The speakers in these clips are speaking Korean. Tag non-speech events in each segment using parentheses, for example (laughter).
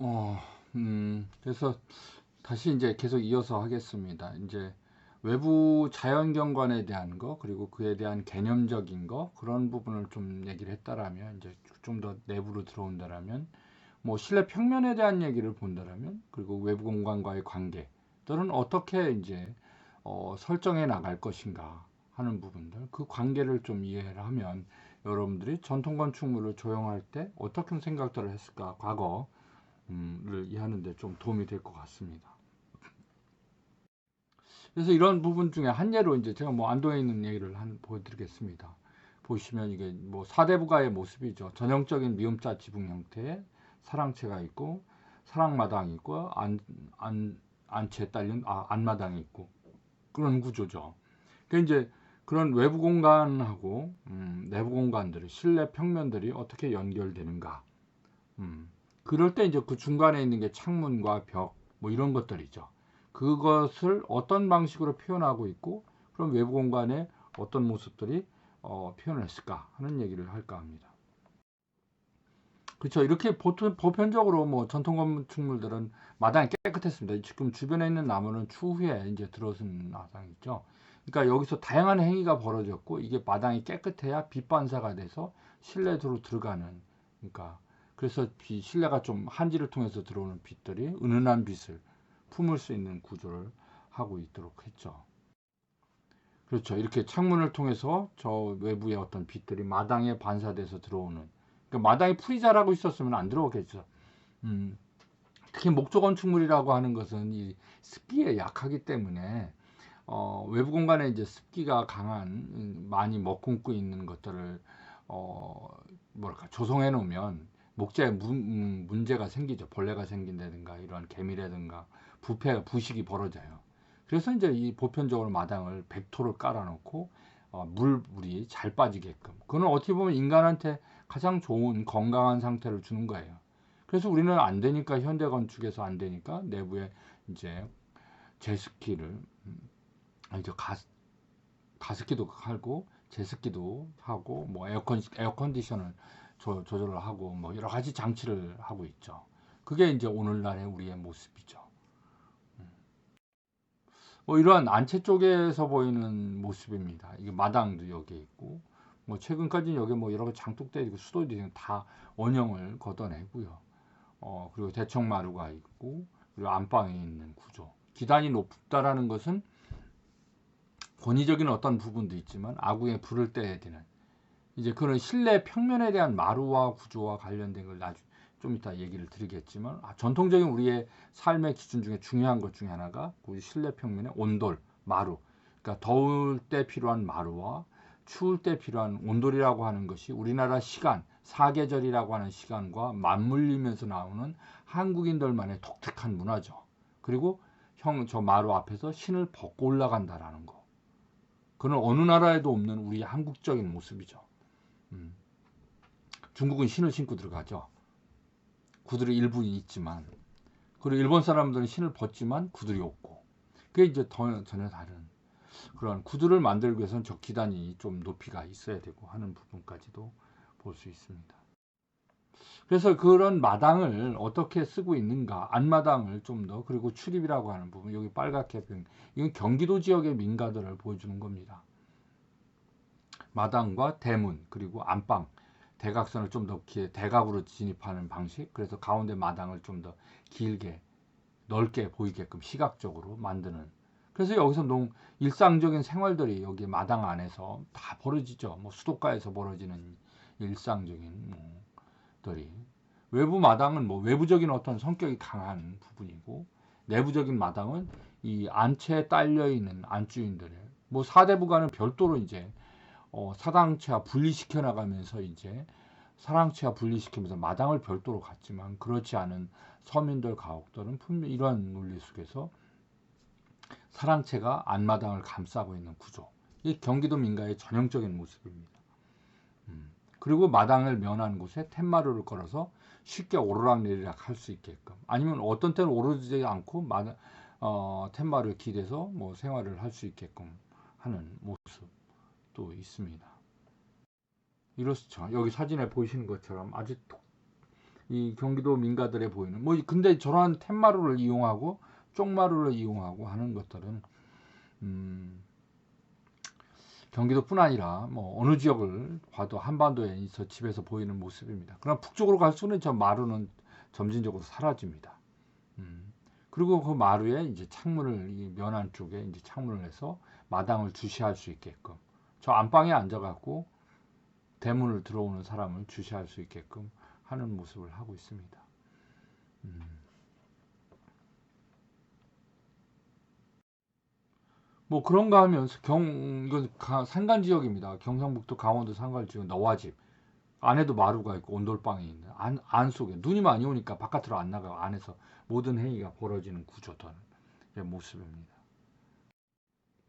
어, 음, 그래서 다시 이제 계속 이어서 하겠습니다. 이제 외부 자연경관에 대한 거, 그리고 그에 대한 개념적인 거, 그런 부분을 좀 얘기를 했다라면, 이제 좀 더 내부로 들어온다라면, 뭐 실내 평면에 대한 얘기를 본다라면, 그리고 외부 공간과의 관계들은 어떻게 이제 어, 설정해 나갈 것인가 하는 부분들, 그 관계를 좀 이해를 하면 여러분들이 전통 건축물을 조형할 때 어떻게 생각들을 했을까, 과거 음, 를 이해하는데 좀 도움이 될 것 같습니다. 그래서 이런 부분 중에 한 예로 이제 제가 뭐 안동에 있는 얘기를 한 보여드리겠습니다. 보시면 이게 뭐 사대부가의 모습이죠. 전형적인 미음자 지붕 형태의 사랑채가 있고 사랑마당이 있고 안, 안, 안채 딸린 아, 안마당이 있고 그런 구조죠. 그 이제 그런 외부 공간하고 음, 내부 공간들이 실내 평면들이 어떻게 연결되는가. 음, 그럴 때 이제 그 중간에 있는 게 창문과 벽 뭐 이런 것들이죠. 그것을 어떤 방식으로 표현하고 있고 그럼 외부 공간에 어떤 모습들이 어, 표현을 했을까 하는 얘기를 할까 합니다. 그렇죠. 이렇게 보통 보편적으로 뭐 전통 건축물들은 마당이 깨끗했습니다. 지금 주변에 있는 나무는 추후에 이제 들어선 마당이죠. 그러니까 여기서 다양한 행위가 벌어졌고 이게 마당이 깨끗해야 빛 반사가 돼서 실내로 들어가는 그러니까 그래서 비, 실내가 좀 한지를 통해서 들어오는 빛들이 은은한 빛을 품을 수 있는 구조를 하고 있도록 했죠. 그렇죠. 이렇게 창문을 통해서 저 외부의 어떤 빛들이 마당에 반사돼서 들어오는. 그러니까 마당에 풀이 자라고 있었으면 안 들어오겠죠. 음, 특히 목조 건축물이라고 하는 것은 이 습기에 약하기 때문에 어, 외부 공간에 이제 습기가 강한 음, 많이 머금고 있는 것들을 어, 뭐랄까 조성해 놓으면 목재에 문, 문제가 생기죠. 벌레가 생긴다든가 이런 개미라든가 부패 부식이 벌어져요. 그래서 이제 이 보편적으로 마당을 백토를 깔아놓고 어, 물 물이 잘 빠지게끔. 그거는 어떻게 보면 인간한테 가장 좋은 건강한 상태를 주는 거예요. 그래서 우리는 안 되니까 현대 건축에서 안 되니까 내부에 이제 제습기를 음, 이제 가스 가습기도 하고 제습기도 하고 뭐 에어컨 에어컨디션을 조, 조절을 하고 뭐 여러 가지 장치를 하고 있죠. 그게 이제 오늘날의 우리의 모습이죠. 음. 뭐 이러한 안채 쪽에서 보이는 모습입니다. 이게 마당도 여기에 있고 뭐 최근까지 여기 뭐 여러 장독대 있고 수도도 다 원형을 걷어내고요. 어 그리고 대청마루가 있고 그리고 안방에 있는 구조. 기단이 높다라는 것은 권위적인 어떤 부분도 있지만 아궁에 불을 떼야 되는 이제 그런 실내 평면에 대한 마루와 구조와 관련된 걸 나중 좀 이따 얘기를 드리겠지만 아, 전통적인 우리의 삶의 기준 중에 중요한 것 중에 하나가 우리 실내 평면의 온돌, 마루. 그러니까 더울 때 필요한 마루와 추울 때 필요한 온돌이라고 하는 것이 우리나라 시간, 사계절이라고 하는 시간과 맞물리면서 나오는 한국인들만의 독특한 문화죠. 그리고 형 저 마루 앞에서 신을 벗고 올라간다라는 거. 그는 어느 나라에도 없는 우리 한국적인 모습이죠. 음. 중국은 신을 신고 들어가죠. 구들이 일부 있지만 그리고 일본 사람들은 신을 벗지만 구들이 없고 그게 이제 더, 전혀 다른 그런 구두를 만들기 위해서는 저 기단이 좀 높이가 있어야 되고 하는 부분까지도 볼 수 있습니다. 그래서 그런 마당을 어떻게 쓰고 있는가 안마당을 좀 더 그리고 출입이라고 하는 부분 여기 빨갛게 이건 경기도 지역의 민가들을 보여주는 겁니다. 마당과 대문 그리고 안방 대각선을 좀 더 대각으로 진입하는 방식 그래서 가운데 마당을 좀 더 길게 넓게 보이게끔 시각적으로 만드는. 그래서 여기서 농 일상적인 생활들이 여기 마당 안에서 다 벌어지죠. 뭐 수도가에서 벌어지는 일상적인 뭐들이. 외부 마당은 뭐 외부적인 어떤 성격이 강한 부분이고 내부적인 마당은 이 안채에 딸려 있는 안주인들의 뭐 사대부가는 별도로 이제 어, 사당체와 분리시켜 나가면서 이제 사랑체와 분리시키면서 마당을 별도로 갔지만 그렇지 않은 서민들 가옥들은 분명 이러한 논리 속에서 사랑체가 안마당을 감싸고 있는 구조. 이 경기도 민가의 전형적인 모습입니다. 음. 그리고 마당을 면한 곳에 툇마루를 걸어서 쉽게 오르락내리락 할 수 있게끔 아니면 어떤 때는 오르지 않고 마당, 어, 툇마루에 기대서 뭐 생활을 할 수 있게끔 하는 모습. 또 있습니다. 이렇죠. 여기 사진에 보이시는 것처럼 아주 이 경기도 민가들에 보이는 뭐 근데 저러한 툇마루를 이용하고 쪽마루를 이용하고 하는 것들은 음, 경기도뿐 아니라 뭐 어느 지역을 봐도 한반도에 있어 집에서 보이는 모습입니다. 그럼 북쪽으로 갈수록 저 마루는 점진적으로 사라집니다. 음, 그리고 그 마루에 이제 창문을 이 면안 쪽에 이제 창문을 해서 마당을 주시할 수 있게끔 저 안방에 앉아갖고 대문을 들어오는 사람을 주시할 수 있게끔 하는 모습을 하고 있습니다. 음. 뭐 그런가 하면서 경 이건 가- 산간 지역입니다. 경상북도 강원도 산간 지역 너와집 안에도 마루가 있고 온돌방이 있는 안, 안 속에 눈이 많이 오니까 바깥으로 안 나가고 안에서 모든 행위가 벌어지는 구조던 모습입니다.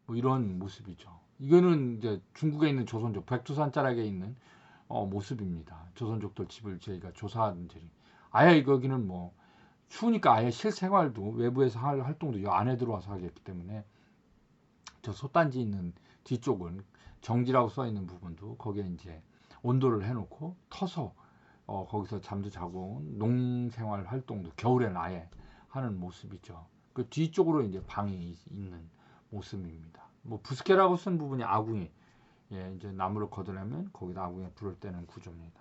뭐 이런 모습이죠. 이거는 이제 중국에 있는 조선족 백두산 자락에 있는 어, 모습입니다. 조선족들 집을 저희가 조사한 적이 아예 거기는 뭐 추우니까 아예 실생활도 외부에서 할 활동도 이 안에 들어와서 하겠기 때문에 저 솥단지 있는 뒤쪽은 정지라고 써 있는 부분도 거기에 이제 온도를 해놓고 터서 어, 거기서 잠도 자고 농생활 활동도 겨울에는 아예 하는 모습이죠. 그 뒤쪽으로 이제 방이 있- 있는 모습입니다. 뭐 부스케라고 쓴 부분이 아궁이 예, 이제 나무를 걷어내면 거기다 아궁이에 불을 떼는 구조입니다.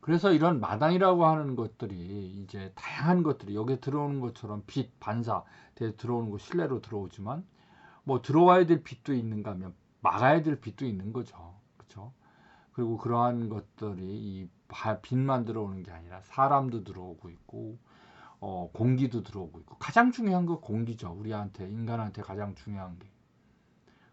그래서 이런 마당이라고 하는 것들이 이제 다양한 것들이 여기에 들어오는 것처럼 빛 반사 돼 들어오는 거 실내로 들어오지만 뭐 들어와야 될 빛도 있는가 하면 막아야 될 빛도 있는 거죠. 그렇죠? 그리고 그러한 것들이 이 바- 빛만 들어오는 게 아니라 사람도 들어오고 있고 어, 공기도 들어오고 있고 가장 중요한 거 공기죠. 우리한테 인간한테 가장 중요한 게.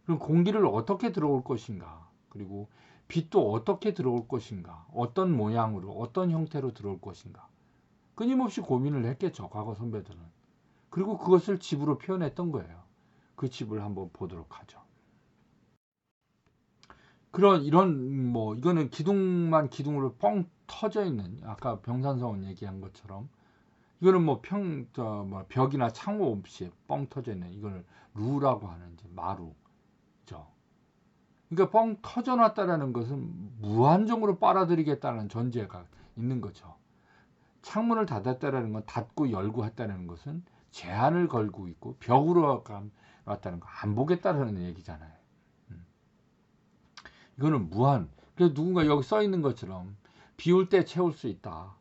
그럼 공기를 어떻게 들어올 것인가? 그리고 빛도 어떻게 들어올 것인가? 어떤 모양으로, 어떤 형태로 들어올 것인가? 끊임없이 고민을 했겠죠. 과거 선배들은. 그리고 그것을 집으로 표현했던 거예요. 그 집을 한번 보도록 하죠. 그런 이런 뭐 이거는 기둥만 기둥으로 뻥 터져 있는 아까 병산성원 얘기한 것처럼 이거는 뭐 평 저 뭐 벽이나 창호 없이 뻥 터져 있는 이걸 루라고 하는 이제 마루 죠. 그러니까 뻥 터져 놨다라는 것은 무한정으로 빨아들이겠다는 전제가 있는 거죠. 창문을 닫았다라는 건 닫고 열고 했다는 것은 제한을 걸고 있고 벽으로 왔다는 거 안 보겠다라는 얘기잖아요. 음. 이거는 무한. 그래서 누군가 여기 써 있는 것처럼 비올 때 채울 수 있다.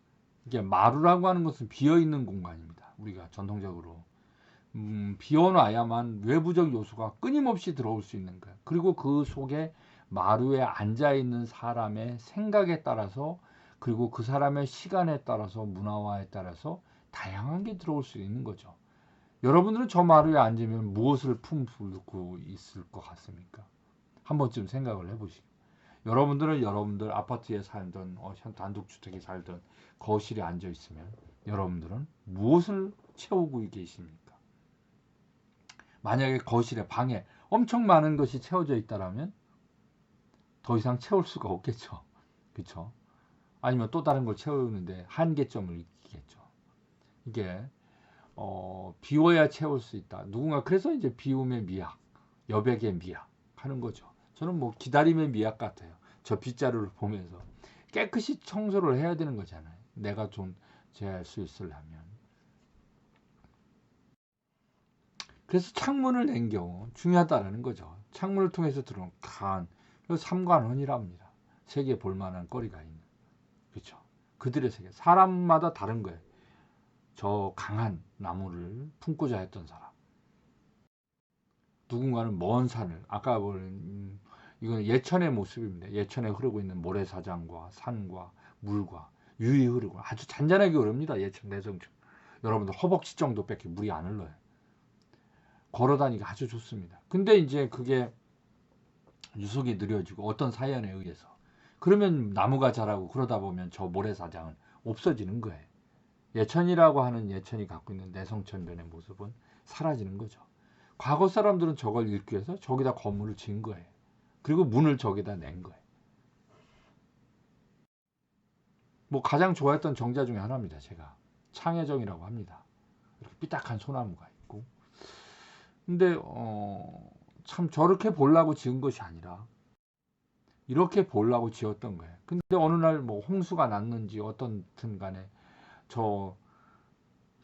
이게 마루라고 하는 것은 비어 있는 공간입니다. 우리가 전통적으로 음, 비워놔야만 외부적 요소가 끊임없이 들어올 수 있는 거예요. 그리고 그 속에 마루에 앉아 있는 사람의 생각에 따라서 그리고 그 사람의 시간에 따라서 문화화에 따라서 다양한 게 들어올 수 있는 거죠. 여러분들은 저 마루에 앉으면 무엇을 품고 있을 것 같습니까? 한 번쯤 생각을 해보시고 여러분들은 여러분들 아파트에 살던 어, 단독주택에 살던 거실에 앉아 있으면 여러분들은 무엇을 채우고 계십니까? 만약에 거실에 방에 엄청 많은 것이 채워져 있다라면 더 이상 채울 수가 없겠죠. (laughs) 그렇죠? 아니면 또 다른 걸 채우는데 한계점을 익히겠죠. 이게 어, 비워야 채울 수 있다. 누군가 그래서 이제 비움의 미학, 여백의 미학 하는 거죠. 저는 뭐 기다림의 미학 같아요. 저 빗자루를 보면서 깨끗이 청소를 해야 되는 거잖아요. 내가 좀 제할 수 있으려면. 그래서 창문을 낸 경우 중요하다는 거죠. 창문을 통해서 들어온 간, 삼관원이랍니다. 세계 볼만한 거리가 있는. 그렇죠. 그들의 세계. 사람마다 다른 거예요. 저 강한 나무를 품고자 했던 사람. 누군가는 먼 산을, 아까 본, 음, 이건 예천의 모습입니다. 예천에 흐르고 있는 모래사장과 산과 물과 유이 흐르고 아주 잔잔하게 흐릅니다. 예천 내성층. 여러분들 허벅지 정도밖에 물이 안 흘러요. 걸어 다니기 아주 좋습니다. 근데 이제 그게 유속이 느려지고 어떤 사연에 의해서 그러면 나무가 자라고 그러다 보면 저 모래사장은 없어지는 거예요. 예천이라고 하는 예천이 갖고 있는 내성천변의 모습은 사라지는 거죠. 과거 사람들은 저걸 읽기 위해서 저기다 건물을 지은 거예요. 그리고 문을 저기다 낸 거예요. 뭐 가장 좋아했던 정자 중에 하나입니다. 제가 창해정이라고 합니다. 이렇게 삐딱한 소나무가 있고. 근데 어, 참 저렇게 보려고 지은 것이 아니라 이렇게 보려고 지었던 거예요. 근데 어느 날 뭐 홍수가 났는지 어떤든 간에 저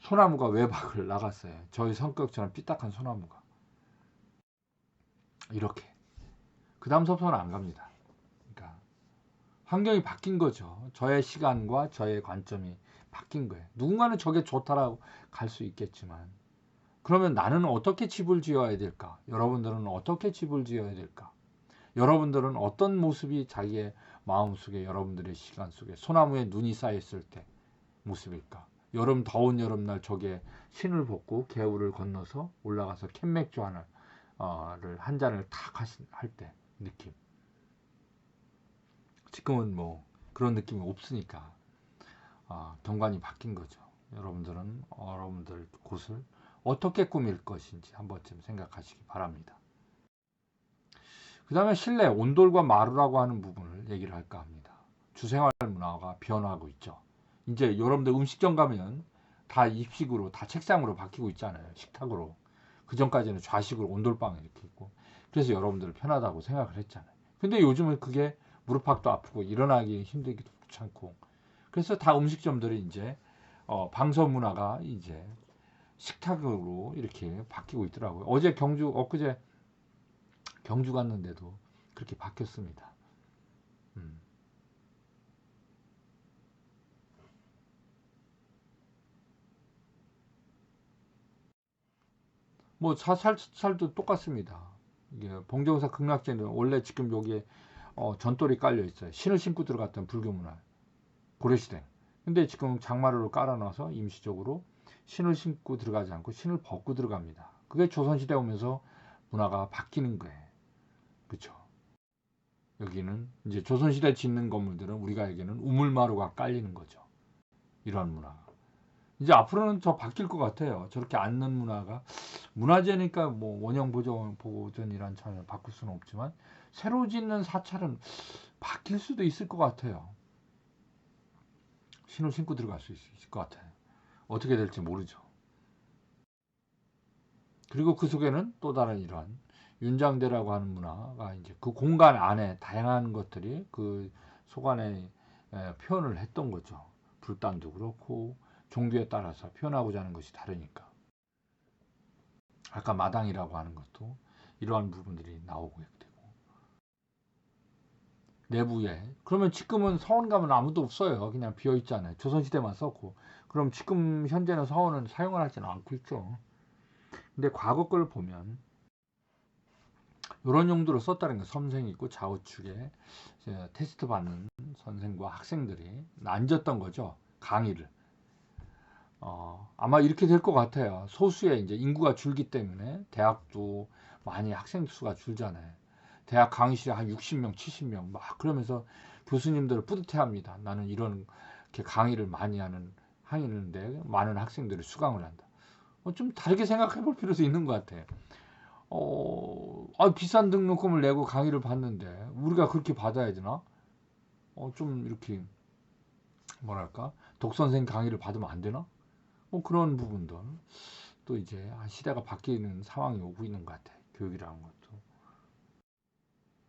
소나무가 외박을 나갔어요. 저희 성격처럼 삐딱한 소나무가. 이렇게. 그 다음 섭소는 안 갑니다. 그러니까 환경이 바뀐 거죠. 저의 시간과 저의 관점이 바뀐 거예요. 누군가는 저게 좋다라고 갈 수 있겠지만 그러면 나는 어떻게 집을 지어야 될까? 여러분들은 어떻게 집을 지어야 될까? 여러분들은 어떤 모습이 자기의 마음속에 여러분들의 시간 속에 소나무에 눈이 쌓였을 때 모습일까? 여름 더운 여름날 저게 신을 벗고 개울을 건너서 올라가서 캔맥주 하나를 어, 한 잔을 탁 할 때 느낌. 지금은 뭐 그런 느낌이 없으니까 어, 경관이 바뀐 거죠. 여러분들은 여러분들 곳을 어떻게 꾸밀 것인지 한 번쯤 생각하시기 바랍니다. 그 다음에 실내 온돌과 마루라고 하는 부분을 얘기를 할까 합니다. 주생활 문화가 변화하고 있죠. 이제 여러분들 음식점 가면 다 입식으로 다 책상으로 바뀌고 있잖아요. 식탁으로. 그 전까지는 좌식으로 온돌방 이렇게 있고. 그래서 여러분들 편하다고 생각을 했잖아요. 근데 요즘은 그게 무릎팍도 아프고 일어나기 힘들기도 귀찮고. 그래서 다 음식점들이 이제 어, 방석 문화가 이제 식탁으로 이렇게 바뀌고 있더라고요. 어제 경주 엊그제 경주 갔는데도 그렇게 바뀌었습니다. 음. 뭐 사살살도 똑같습니다. 봉정사 극락제는 원래 지금 여기에 어, 전돌이 깔려 있어요. 신을 신고 들어갔던 불교 문화 고려시대. 근데 지금 장마루를 깔아놔서 임시적으로 신을 신고 들어가지 않고 신을 벗고 들어갑니다. 그게 조선시대 오면서 문화가 바뀌는 거예요. 그렇죠? 여기는 이제 조선시대 짓는 건물들은 우리가 알기에는 우물마루가 깔리는 거죠. 이러한 문화. 이제 앞으로는 더 바뀔 것 같아요. 저렇게 앉는 문화가 문화재니까 뭐 원형 보존 보존이란 차를 바꿀 수는 없지만 새로 짓는 사찰은 바뀔 수도 있을 것 같아요. 신을 신고 들어갈 수 있을 것 같아요. 어떻게 될지 모르죠. 그리고 그 속에는 또 다른 이러한 윤장대라고 하는 문화가 이제 그 공간 안에 다양한 것들이 그 속안에 표현을 했던 거죠. 불단도 그렇고 종교에 따라서 표현하고자 하는 것이 다르니까. 아까 마당이라고 하는 것도 이러한 부분들이 나오고 되고 내부에 그러면 지금은 서원 가면 아무도 없어요. 그냥 비어 있잖아요. 조선시대만 썼고 그럼 지금 현재는 서원은 사용을 하지는 않고 있죠. 근데 과거 걸 보면 이런 용도로 썼다는 거 선생이 있고 좌우측에 테스트 받는 선생과 학생들이 앉았던 거죠. 강의를. 어, 아마 이렇게 될 것 같아요. 소수의 이제 인구가 줄기 때문에 대학도 많이 학생 수가 줄잖아요. 대학 강의실에 한 60명, 70명 막 그러면서 교수님들을 뿌듯해 합니다. 나는 이런 이렇게 강의를 많이 하는 하는데 많은 학생들이 수강을 한다. 어, 좀 다르게 생각해 볼 필요도 있는 것 같아요. 어, 아, 비싼 등록금을 내고 강의를 받는데 우리가 그렇게 받아야 되나? 어, 좀 이렇게 뭐랄까 독선생 강의를 받으면 안 되나? 뭐 그런 부분들 또 이제 시대가 바뀌는 상황이 오고 있는 것 같아요. 교육이라는 것도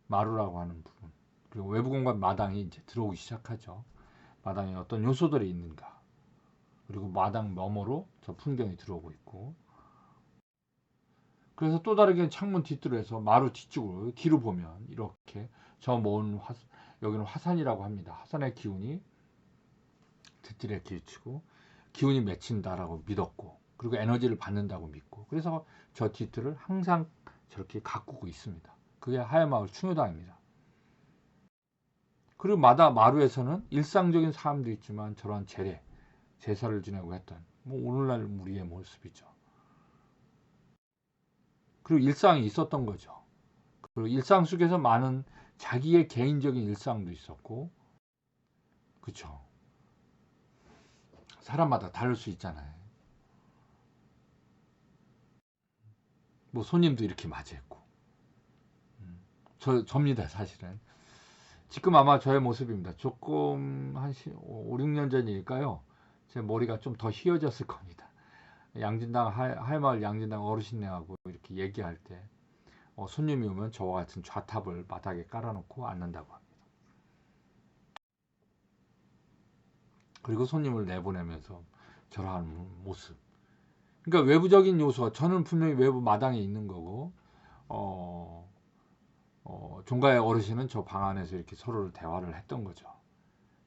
마루라고 하는 부분 그리고 외부 공간 마당이 이제 들어오기 시작하죠. 마당에 어떤 요소들이 있는가 그리고 마당 너머로 저 풍경이 들어오고 있고 그래서 또 다르게 창문 뒤뜰에서 마루 뒤쪽으로 뒤로 보면 이렇게 저 먼 화, 여기는 화산이라고 합니다. 화산의 기운이 뒤뜰에 기치고 기운이 맺힌다라고 믿었고 그리고 에너지를 받는다고 믿고 그래서 저 뒤뜰을 항상 저렇게 가꾸고 있습니다. 그게 하야마을 충효당입니다. 그리고 마다 마루에서는 일상적인 사람도 있지만 저런 재래 제사를 지내고 했던 뭐 오늘날 우리의 모습이죠. 그리고 일상이 있었던 거죠. 그리고 일상 속에서 많은 자기의 개인적인 일상도 있었고, 그쵸. 사람마다 다를 수 있잖아요. 뭐 손님도 이렇게 맞이했고, 음, 저 접니다 사실은. 지금 아마 저의 모습입니다. 조금 한 5, 6년 전이니까요. 제 머리가 좀 더 휘어졌을 겁니다. 양진당 하이마을 양진당 어르신네하고 이렇게 얘기할 때 어, 손님이 오면 저와 같은 좌탑을 바닥에 깔아놓고 앉는다고 합니다. 그리고 손님을 내보내면서 절하는 모습. 그러니까 외부적인 요소, 저는 분명히 외부 마당에 있는 거고, 어, 어, 종가의 어르신은 저 방 안에서 이렇게 서로를 대화를 했던 거죠.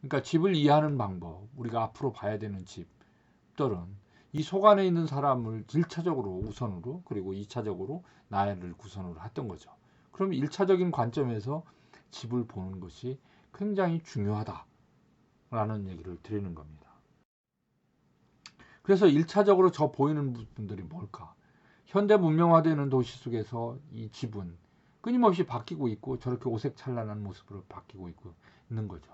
그러니까 집을 이해하는 방법, 우리가 앞으로 봐야 되는 집들은 이 속 안에 있는 사람을 1차적으로 우선으로 그리고 2차적으로 나를 구선으로 했던 거죠. 그럼 1차적인 관점에서 집을 보는 것이 굉장히 중요하다 라는 얘기를 드리는 겁니다. 그래서 1차적으로 저 보이는 부분들이 뭘까? 현대 문명화되는 도시 속에서 이 집은 끊임없이 바뀌고 있고 저렇게 오색찬란한 모습으로 바뀌고 있고 있는 거죠.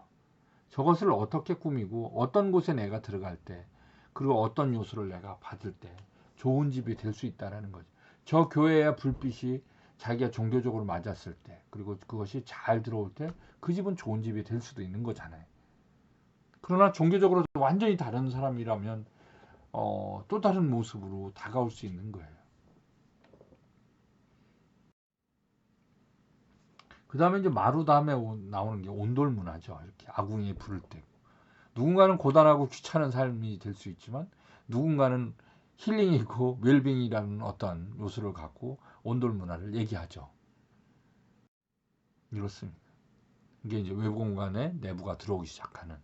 저것을 어떻게 꾸미고 어떤 곳에 내가 들어갈 때 그리고 어떤 요소를 내가 받을 때 좋은 집이 될 수 있다라는 거죠. 저 교회의 불빛이 자기가 종교적으로 맞았을 때 그리고 그것이 잘 들어올 때 그 집은 좋은 집이 될 수도 있는 거잖아요. 그러나 종교적으로 완전히 다른 사람이라면 어, 또 다른 모습으로 다가올 수 있는 거예요. 그 다음에 이제 마루 다음에 나오는 게 온돌 문화죠. 이렇게 아궁이에 불을 떼고. 누군가는 고단하고 귀찮은 삶이 될 수 있지만 누군가는 힐링이고 웰빙이라는 어떤 요소를 갖고 온돌 문화를 얘기하죠. 이렇습니다. 이게 이제 외부 공간에 내부가 들어오기 시작하는.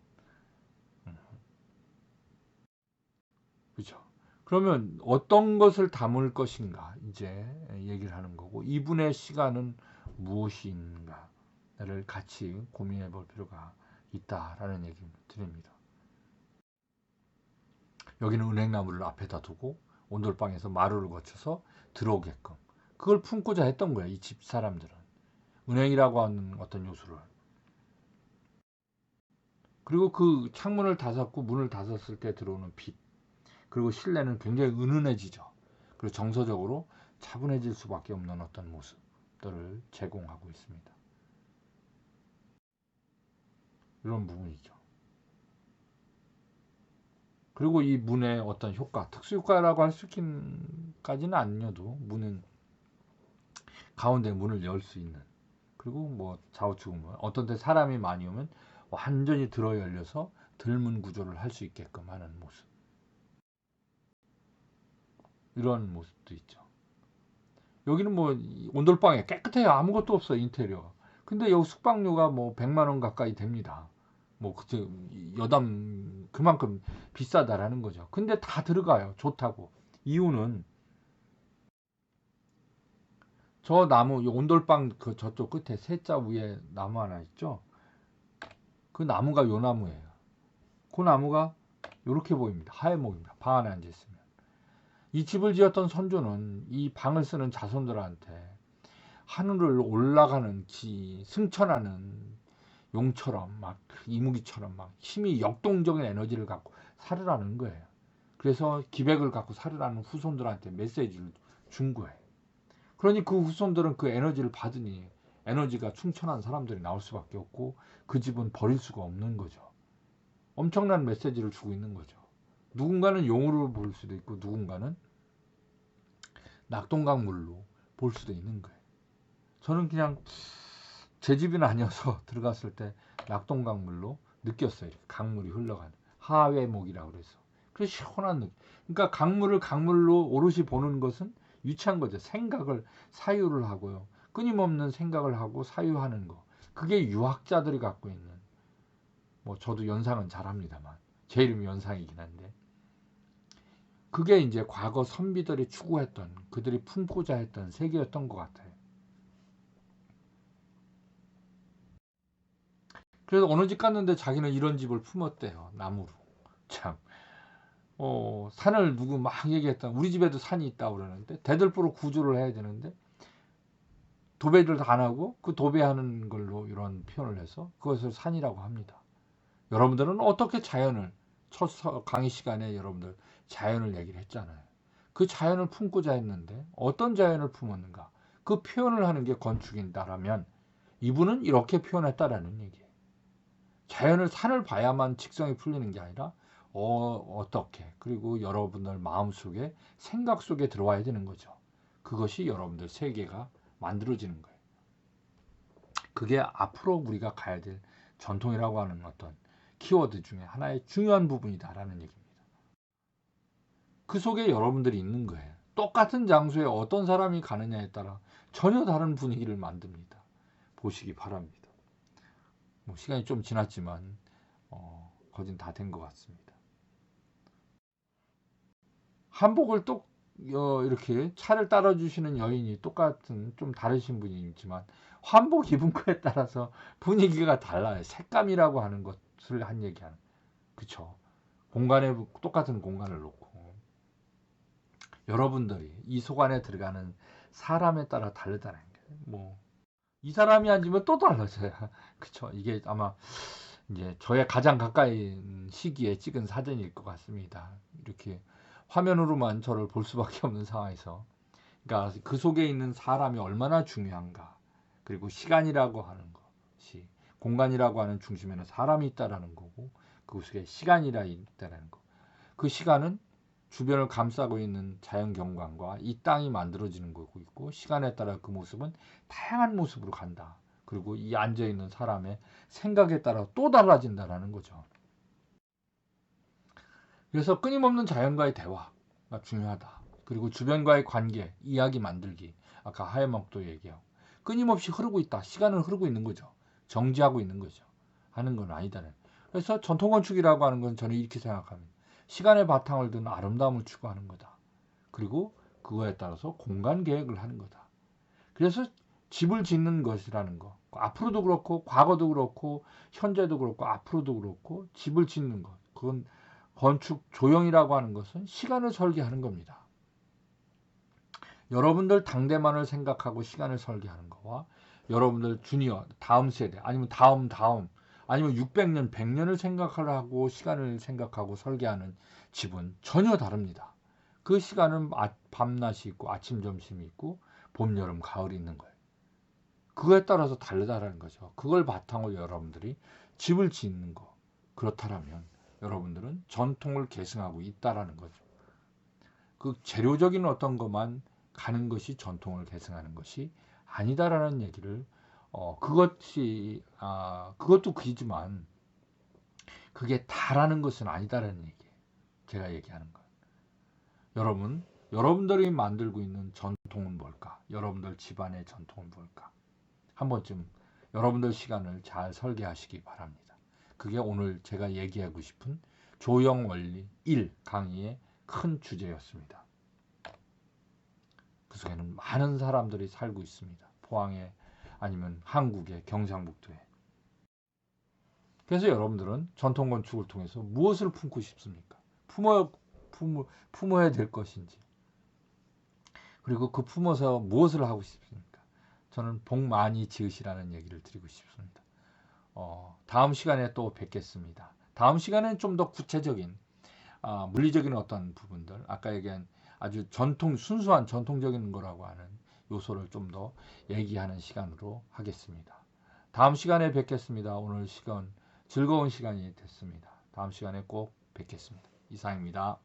그렇죠. 그러면 어떤 것을 담을 것인가 이제 얘기를 하는 거고 이분의 시간은 무엇인가를 같이 고민해 볼 필요가 있다라는 얘기를 드립니다. 여기는 은행나무를 앞에다 두고 온돌방에서 마루를 거쳐서 들어오게끔 그걸 품고자 했던 거야 이 집 사람들은. 은행이라고 하는 어떤 요소를. 그리고 그 창문을 닫았고 문을 닫았을 때 들어오는 빛 그리고 실내는 굉장히 은은해지죠. 그리고 정서적으로 차분해질 수밖에 없는 어떤 모습들을 제공하고 있습니다. 이런 부분이죠. 그리고 이 문의 어떤 효과, 특수 효과라고 할 수 있기까지는 아니어도 문은 가운데 문을 열 수 있는 그리고 뭐 좌우측 문 어떤 데 사람이 많이 오면 완전히 들어 열려서 들문 구조를 할 수 있게끔 하는 모습 이런 모습도 있죠. 여기는 뭐 온돌방에 깨끗해요. 아무것도 없어 인테리어. 근데 여기 숙박료가 뭐 100만 원 가까이 됩니다. 뭐 그때 여담 그만큼 비싸다라는 거죠. 근데 다 들어가요. 좋다고. 이유는 저 나무 온돌방 그 저쪽 끝에 세자 위에 나무 하나 있죠. 그 나무가 요 나무예요. 그 나무가 이렇게 보입니다. 하얀목입니다. 방 안에 앉아 있으면. 이 집을 지었던 선조는 이 방을 쓰는 자손들한테 하늘을 올라가는 기, 승천하는 용처럼 막 이무기처럼 막 힘이 역동적인 에너지를 갖고 살으라는 거예요. 그래서 기백을 갖고 살으라는 후손들한테 메시지를 준 거예요. 그러니 그 후손들은 그 에너지를 받으니 에너지가 충천한 사람들이 나올 수밖에 없고 그 집은 버릴 수가 없는 거죠. 엄청난 메시지를 주고 있는 거죠. 누군가는 용으로 볼 수도 있고 누군가는 낙동강 물로 볼 수도 있는 거예요. 저는 그냥 제 집은 아니어서 (laughs) 들어갔을 때 낙동강 물로 느꼈어요. 이렇게 강물이 흘러가는 하회목이라고 그래서 그래서 시원한 느낌. 그러니까 강물을 강물로 오롯이 보는 것은 유치한 거죠. 생각을 사유를 하고요. 끊임없는 생각을 하고 사유하는 거. 그게 유학자들이 갖고 있는 뭐 저도 연상은 잘합니다만 제 이름이 연상이긴 한데 그게 이제 과거 선비들이 추구했던 그들이 품고자 했던 세계였던 것 같아요. 그래서 어느 집 갔는데 자기는 이런 집을 품었대요. 나무로. 참. 어, 산을 누구 막 얘기했다. 우리 집에도 산이 있다고 그러는데 대들보로 구조를 해야 되는데 도배를 안 하고 그 도배하는 걸로 이런 표현을 해서 그것을 산이라고 합니다. 여러분들은 어떻게 자연을 첫 강의 시간에 여러분들 자연을 얘기를 했잖아요. 그 자연을 품고자 했는데 어떤 자연을 품었는가? 그 표현을 하는 게 건축인다라면 이분은 이렇게 표현했다라는 얘기예요. 자연을 산을 봐야만 직성이 풀리는 게 아니라 어, 어떻게 그리고 여러분들 마음속에 생각 속에 들어와야 되는 거죠. 그것이 여러분들 세계가 만들어지는 거예요. 그게 앞으로 우리가 가야 될 전통이라고 하는 어떤 키워드 중에 하나의 중요한 부분이다라는 얘기입니다. 그 속에 여러분들이 있는 거예요. 똑같은 장소에 어떤 사람이 가느냐에 따라 전혀 다른 분위기를 만듭니다. 보시기 바랍니다. 뭐 시간이 좀 지났지만 어, 거진 다 된 것 같습니다. 한복을 또 어, 이렇게 차를 따라주시는 여인이 똑같은 좀 다르신 분이 있지만 한복 입은 거에 따라서 분위기가 달라요. 색감이라고 하는 것을 한 얘기하는. 그쵸. 공간에 똑같은 공간을 놓고 여러분들이 이 속 안에 들어가는 사람에 따라 다르다는 게 뭐. 이 사람이 앉으면 또 달라져요. (laughs) 그쵸. 이게 아마 이제 저의 가장 가까이 시기에 찍은 사진일 것 같습니다. 이렇게 화면으로만 저를 볼 수밖에 없는 상황에서 그러니까 그 속에 있는 사람이 얼마나 중요한가 그리고 시간이라고 하는 것이 공간이라고 하는 중심에는 사람이 있다라는 거고 그 속에 시간이라 있다라는 거. 그 시간은 주변을 감싸고 있는 자연 경관과 이 땅이 만들어지는 거고 있고 시간에 따라 그 모습은 다양한 모습으로 간다. 그리고 이 앉아 있는 사람의 생각에 따라 또 달라진다라는 거죠. 그래서 끊임없는 자연과의 대화가 중요하다. 그리고 주변과의 관계, 이야기 만들기. 아까 하야먹도 얘기하고 끊임없이 흐르고 있다. 시간은 흐르고 있는 거죠. 정지하고 있는 거죠. 하는 건 아니다는. 그래서 전통 건축이라고 하는 건 저는 이렇게 생각합니다. 시간의 바탕을 둔 아름다움을 추구하는 거다. 그리고 그거에 따라서 공간 계획을 하는 거다. 그래서 집을 짓는 것이라는 거. 앞으로도 그렇고 과거도 그렇고 현재도 그렇고 앞으로도 그렇고 집을 짓는 것. 그건 건축 조형이라고 하는 것은 시간을 설계하는 겁니다. 여러분들 당대만을 생각하고 시간을 설계하는 거와 여러분들 주니어 다음 세대 아니면 다음 다음 아니면 600년 100년을 생각하고 시간을 생각하고 설계하는 집은 전혀 다릅니다. 그 시간은 아, 밤낮이 있고 아침 점심이 있고 봄 여름 가을이 있는 거예요. 그거에 따라서 다르다라는 거죠. 그걸 바탕으로 여러분들이 집을 짓는 거 그렇다면 여러분들은 전통을 계승하고 있다라는 거죠. 그 재료적인 어떤 것만 가는 것이 전통을 계승하는 것이 아니다라는 얘기를 어 그것이 아 그것도 그지만 그게 다라는 것은 아니다라는 얘기예요. 제가 얘기하는 건. 여러분, 여러분들이 만들고 있는 전통은 뭘까? 여러분들 집안의 전통은 뭘까? 한 번쯤 여러분들 시간을 잘 설계하시기 바랍니다. 그게 오늘 제가 얘기하고 싶은 조형 원리 1 강의의 큰 주제였습니다. 그 속에는 많은 사람들이 살고 있습니다. 포항에 아니면 한국의 경상북도에. 그래서 여러분들은 전통 건축을 통해서 무엇을 품고 싶습니까? 품어, 품어, 품어야 될 것인지. 그리고 그 품어서 무엇을 하고 싶습니까? 저는 복 많이 지으시라는 얘기를 드리고 싶습니다. 어, 다음 시간에 또 뵙겠습니다. 다음 시간에는 좀 더 구체적인 아, 물리적인 어떤 부분들, 아까 얘기한 아주 전통 순수한 전통적인 거라고 하는 요소를 좀 더 얘기하는 시간으로 하겠습니다. 다음 시간에 뵙겠습니다. 오늘 시간 즐거운 시간이 됐습니다. 다음 시간에 꼭 뵙겠습니다. 이상입니다.